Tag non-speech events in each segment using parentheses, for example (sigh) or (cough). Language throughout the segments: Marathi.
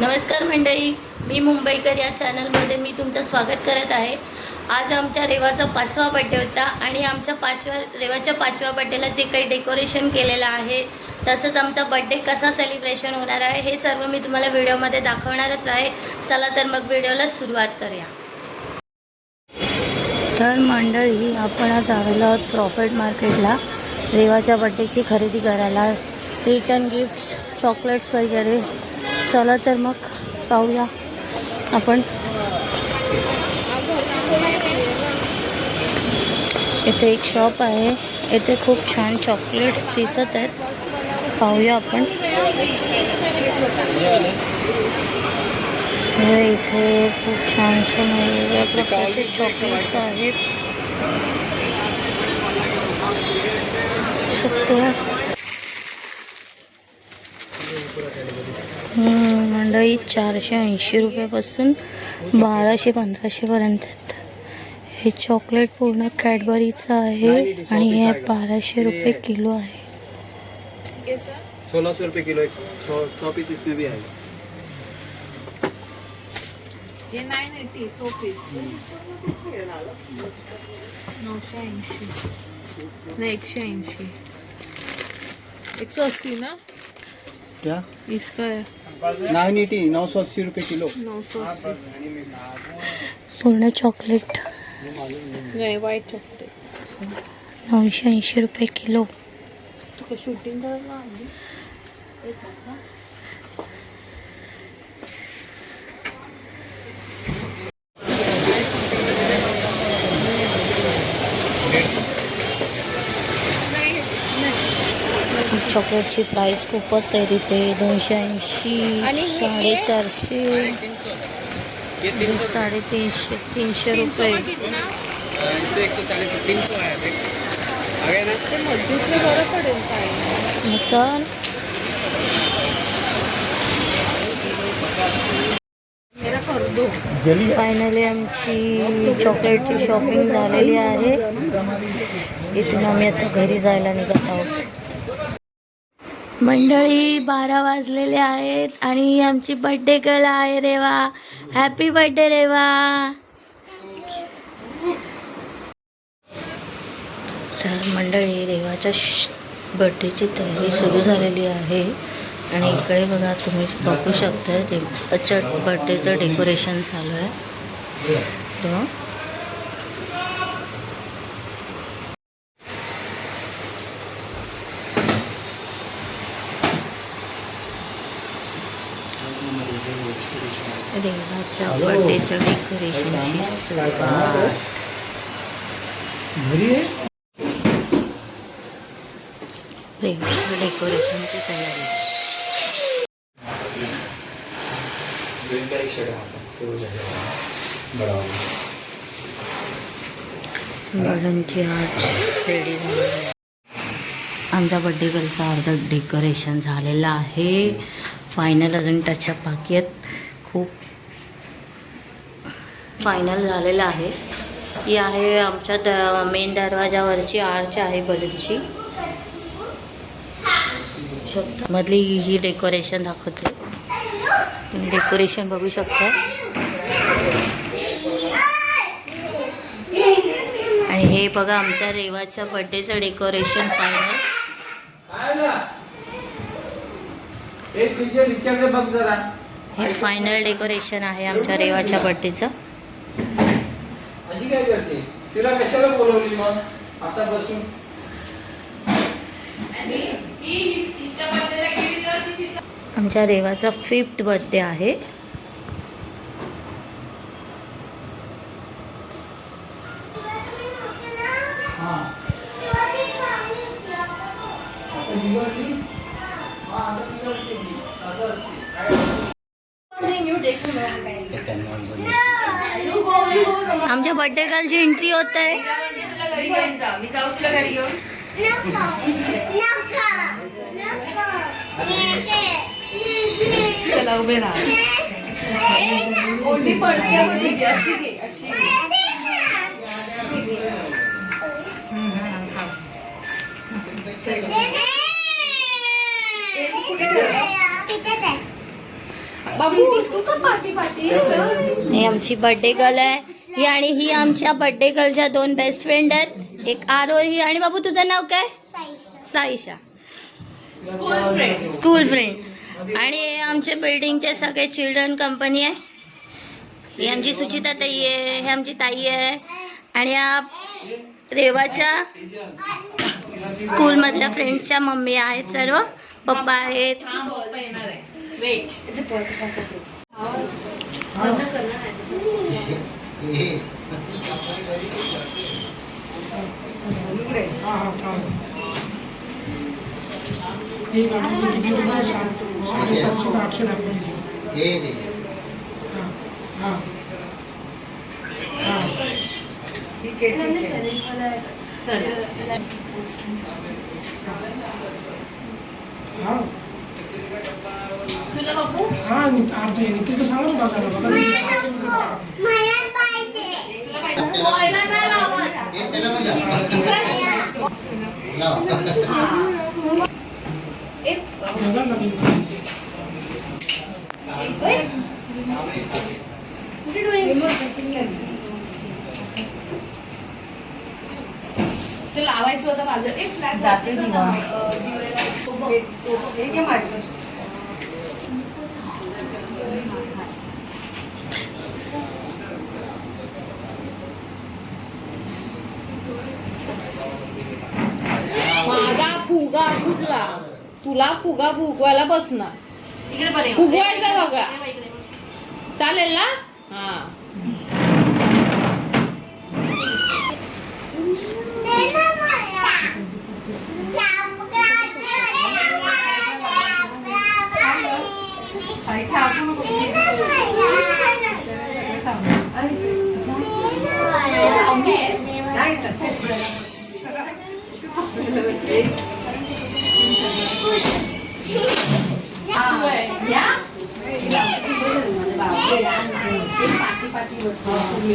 नमस्कार मंडळी मी मुंबईकर या चॅनलमध्ये मी तुमचं स्वागत करत आहे. आज आमच्या रेवाचा पाचवा बड्डे होता आणि आमच्या पाचव्या रेवाच्या पाचव्या बड्डेला जे काही डेकोरेशन केलेलं आहे तसंच आमचा बड्डे कसा सेलिब्रेशन होणार आहे हे सर्व मी तुम्हाला व्हिडिओमध्ये दाखवणारच आहे. चला तर मग व्हिडिओला सुरुवात करूया. तर मंडळी आपण आज आलेलो आहोत प्रॉफिट मार्केटला. रेवाच्या बड्डेची खरेदी करायला रिटर्न गिफ्ट्स चॉकलेट्स वगैरे चला तर मग पाहूया. आपण इथे एक शॉप आहे. इथे खूप छान चॉकलेट्स दिसत आहेत. पाहूया आपण. हे इथे खूप छान छान वेगवेगळ्या चॉकलेट्स आहेत. शकतो मंडळी चारशे ऐंशी रुपयापासून बाराशे पंधराशेपर्यंत आहेत. हे चॉकलेट पूर्ण कॅडबरीचं आहे आणि हे बाराशे रुपये किलो आहे. सोलह सौ रुपये किलो सौ सौ पीस इसमें भी है ये नाईन एटी सो पीस नऊशे ऐंशी. नाही एकशे ऐंशी. एक सौ अस्सी ना? क्या? इसका है. नाइन एटी नौ सौ अस्सी रुपये किलो. नौ सौ अस्सी. पूर्ण चॉकलेट. नाही व्हाईट चॉकलेट नऊशे ऐंशी रुपये किलो. शूटिंग करायला चॉकलेटची प्राईस खूपच आहे तिथे. दोनशे ऐंशी आणि साडेचारशे हे साडेतीनशे तीनशे रुपये. है चल. मेरा कर दो. जली फायनली आमची चॉकलेटची शॉपिंग झालेली आहे. इथून आम्ही आता घरी जायला निघत आहोत. मंडळी बारा वाजलेले आहेत आणि आमची बर्थडे गर्ल आहे रेवा. Happy birthday Reva. तर मंडळी रेवाच्या बर्थडेची तयारी सुरू झालेली आहे. आणि इकडे बघा तुम्ही बघू शकता रेवाच्या बर्थडेचं डेकोरेशन चालू आहे. तो रेवाच्या बर्थडेचं डेकोरेशनची सुरुवात. डेकोरेशनची तयारी. बलूनची आर्ट रेडी झालेली आहे. आमच्या बड्डे गर्लचं अर्ध डेकोरेशन झालेलं आहे. फायनल अजून टचअप बाकी आहेत. खूप फायनल झालेलं आहे. ही आहे आमच्या द मेन दरवाजावरची आर्च आहे बलूनची. शकता? मधली ही डेकोरेशन दाखवते. तुम्ही डेकोरेशन बघू शकता. आणि हे बघा आमच्या रेवाच्या बड्डेचं डेकोरेशन फायनल हे फायनल डेकोरेशन आहे आमच्या रेवाच्या बड्डेचं अशी काय करते? तिला कशाला बोलवली मग? आता बसून. आमच्या रेवाचा फिफ्थ बर्थडे आहे. हा. हा असं असते. आमच्या बर्थडे गर्लची एंट्री होत आहे. चला उभे. बाबू तू का पार्टी पार्टी ही आमची बर्थडे गर्ल आहे. ही आणि ही आमच्या बर्थडे गर्लच्या दोन बेस्ट फ्रेंड आहेत. एक आरोही आणि बाबू तुझं नाव काय? Saisha. School friend school friend आणि हे आमचे बिल्डिंगचे सगळे चिल्ड्रन कंपनी आहे. ही आमची सुचिता ताई आहे हे आमची ताई आहे. आणि या रेवाच्या स्कूलमधल्या फ्रेंड्सच्या मम्मी आहेत सर्व. पप्पा आहेत. येणार आहे. वेट बंद कर ना नाहीतर. चल. तुला बाबू हा अर्ध तिथं सांगा ना बघायला बघा तुला पाहिजे बोलायला नाही लावत ए, बघा ना मी. ते लावायचं होतं माझं. एक जाते दिवा हे घे माझं माझा फुगा फुगला तुला फुगा फुगवायला बसणार. फुगवायचा बघा. चालेल ना? हा.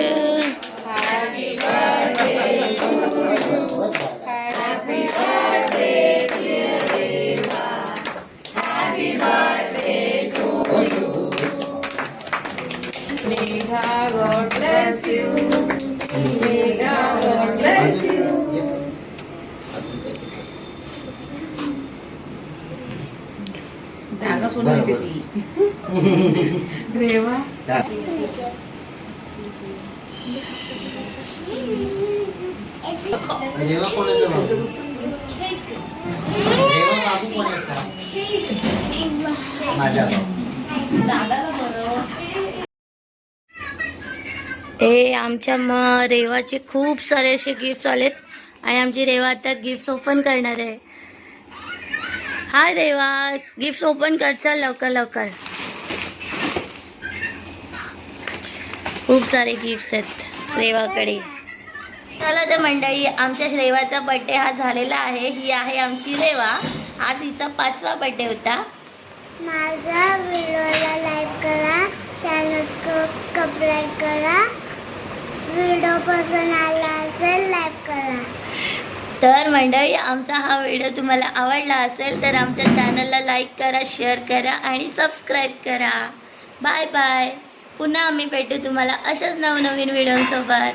May God bless you. May God bless you. जागा सोडून येते ती रेवा रेवा कोणाचा बाबू रेवा बाबू कोणाचा माझा (laughs) हे आमच्या म रेवाचे खूप सारे असे गिफ्ट आलेत. आणि आमची रेवा आता गिफ्ट ओपन करणार आहे. हाय रेवा गिफ्ट ओपन कर चल लवकर लवकर. खूप सारे गिफ्ट आहेत रेवाकडे. चला तर मंडळी आमच्या रेवाचा बड्डे हा झालेला आहे. ही आहे आमची रेवा. आज हिचा पाचवा बड्डे होता. माझा व्हिडिओला लाईक करा चॅनल सबस्क्राईब करा. व्हिडिओ पसंत आला असेल लाईक करा. तर मंडळी आमचा हा व्हिडिओ तुम्हाला आवडला असेल तर आमच्या चॅनलला लाईक करा शेअर करा आणि सबस्क्राईब करा. Bye bye. पुन्हा आम्ही भेटू तुम्हाला अशाच नवनवीन व्हिडिओसोबत.